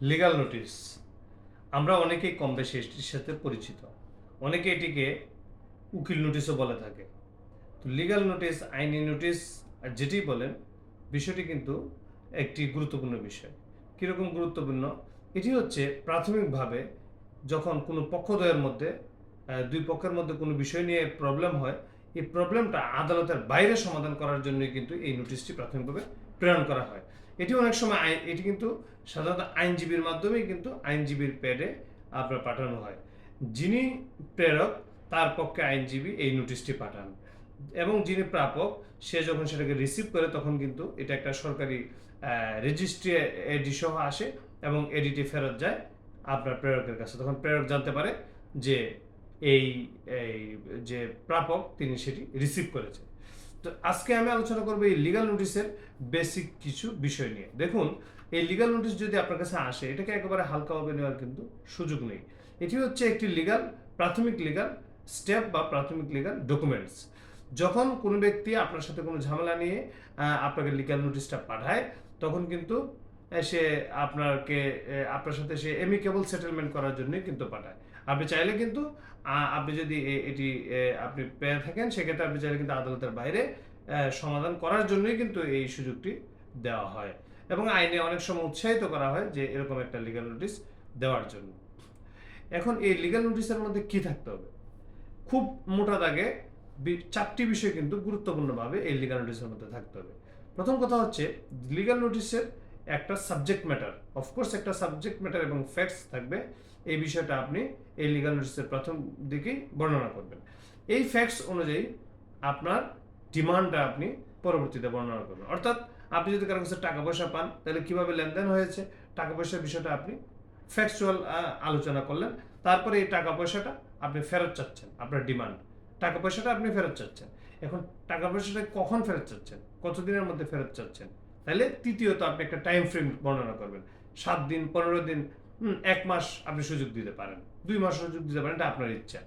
Legal notice আমরা অনেকেই কম বেশি এটির সাথে পরিচিত। অনেকে এটিকে উকিল নোটিশও বলে থাকে। তো লিগাল নোটিশ আইনি নোটিশ আর যেটি বলেন, বিষয়টি কিন্তু একটি গুরুত্বপূর্ণ বিষয়। কীরকম গুরুত্বপূর্ণ? এটি হচ্ছে প্রাথমিকভাবে যখন কোনো পক্ষদ্বয়ের মধ্যে দুই পক্ষের মধ্যে কোনো বিষয় নিয়ে প্রবলেম হয়, এই প্রবলেমটা আদালতের বাইরে সমাধান করার জন্যই কিন্তু এই নোটিশটি প্রাথমিকভাবে প্রেরণ করা হয়। এটি অনেক সময় আইন এটি কিন্তু সাধারণত আইনজীবীর মাধ্যমেই কিন্তু আইনজীবীর প্যাডে আপনার পাঠানো হয়। যিনি প্রেরক, তার পক্ষে আইনজীবী এই নোটিশটি পাঠান। এবং যিনি প্রাপক, সে যখন সেটাকে রিসিভ করে, তখন কিন্তু এটা একটা সরকারি রেজিস্ট্রি এডি সহ আসে এবং এডিটি ফেরত যায় আপনার প্রেরকের কাছে। তখন প্রেরক জানতে পারে যে এই এই যে প্রাপক, তিনি সেটি রিসিভ করেছে তো আজকে আমি আলোচনা করব এই লিগাল নোটিশের বেসিক কিছু বিষয় নিয়ে। দেখুন, এই লিগাল নোটিশ যদি আপনার কাছে আসে, এটাকে একেবারে হালকাভাবে নেওয়ার কিন্তু সুযোগ নেই। এটি হচ্ছে একটি লিগাল প্রাথমিক লিগাল স্টেপ বা প্রাথমিক লিগাল ডকুমেন্টস যখন কোনো ব্যক্তি আপনার সাথে কোনো ঝামেলা নিয়ে আপনাকে লিগাল নোটিশটা পাঠায়, তখন কিন্তু সে আপনাকে আপনার সাথে সে এমিকেবল সেটেলমেন্ট করার জন্যই কিন্তু পাঠায়। আপনি চাইলে কিন্তু আপনি যদি এটি আপনি পেয়ে থাকেন, সেক্ষেত্রে আপনি চাইলে কিন্তু আদালতের বাইরে সমাধান করার জন্যই কিন্তু এই সুযোগটি দেওয়া হয়। এবং আইনে অনেক সময় উৎসাহিত করা হয় যে এরকম একটা লিগাল নোটিশ দেওয়ার জন্য। এখন এই লিগাল নোটিশের মধ্যে কি থাকতে হবে? খুব মোটা দাগে চারটি বিষয় কিন্তু গুরুত্বপূর্ণভাবে এই লিগাল নোটিসের মধ্যে থাকতে হবে। প্রথম কথা হচ্ছে লিগাল নোটিশের একটা সাবজেক্ট ম্যাটার অফকোর্স একটা সাবজেক্ট ম্যাটার এবং ফ্যাক্টস থাকবে। এই বিষয়টা আপনি এই লিগাল নোটিশের প্রথম দিকেই বর্ণনা করবেন। এই ফ্যাক্টস অনুযায়ী আপনার ডিমান্ডটা আপনি পরবর্তীতে বর্ণনা করবেন। অর্থাৎ আপনি যদি কারও কাছে টাকা পয়সা পান, তাহলে কীভাবে লেনদেন হয়েছে টাকা পয়সার বিষয়টা আপনি ফ্যাকচুয়াল আলোচনা করলেন। তারপরে এই টাকা পয়সাটা আপনি ফেরত চাচ্ছেন, আপনার ডিমান্ড টাকা পয়সাটা আপনি ফেরত চাচ্ছেন। এখন টাকা পয়সাটা কখন ফেরত চাচ্ছেন? কতদিনের মধ্যে ফেরত চাচ্ছেন? তাহলে তৃতীয়ত আপনি একটা টাইম ফ্রেম বর্ণনা করবেন। সাত দিন, পনেরো দিন এক মাস আপনি সুযোগ দিতে পারেন। দুই মাস সুযোগ দিতে পারেন, এটা আপনার ইচ্ছা।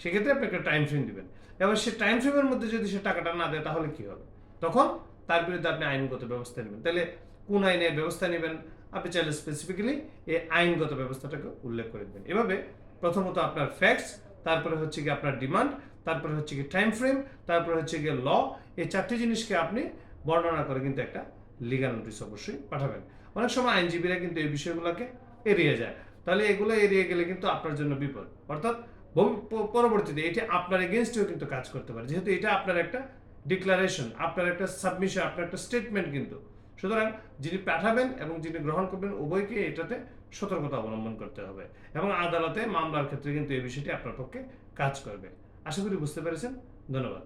সেক্ষেত্রে আপনি একটা টাইম ফ্রেম দিবেন। এবার সে টাইম ফ্রেমের মধ্যে যদি সে টাকাটা না দেয়, তাহলে কি হবে? তখন তার বিরুদ্ধে আপনি আইনগত ব্যবস্থা নেবেন। তাহলে কোন আইনের ব্যবস্থা নেবেন? আপনি চাইলে স্পেসিফিক্যালি এই আইনগত ব্যবস্থাটাকে উল্লেখ করে দেবেন। এভাবে প্রথমত আপনার ফ্যাক্টস তারপরে হচ্ছে কি আপনার ডিমান্ড তারপরে হচ্ছে কি টাইম ফ্রেম তারপরে হচ্ছে গিয়ে ল এই চারটি জিনিসকে আপনি বর্ণনা করে কিন্তু একটা লিগাল নোটিশ অবশ্যই পাঠাবেন। অনেক সময় আইনজীবীরা কিন্তু এই বিষয়গুলোকে এড়িয়ে যায়। তাহলে এগুলো এড়িয়ে গেলে কিন্তু আপনার জন্য বিপদ। অর্থাৎ পরবর্তীতে এটি আপনার এগেনস্টেও কিন্তু কাজ করতে পারে। যেহেতু এটা আপনার একটা ডিক্লারেশন আপনার একটা সাবমিশন আপনার একটা স্টেটমেন্ট কিন্তু। সুতরাং যিনি পাঠাবেন এবং যিনি গ্রহণ করবেন, উভয়কে এটাতে সতর্কতা অবলম্বন করতে হবে এবং আদালতে মামলার ক্ষেত্রে কিন্তু এই বিষয়টি আপনার পক্ষে কাজ করবে। আশা করি বুঝতে পেরেছেন। ধন্যবাদ।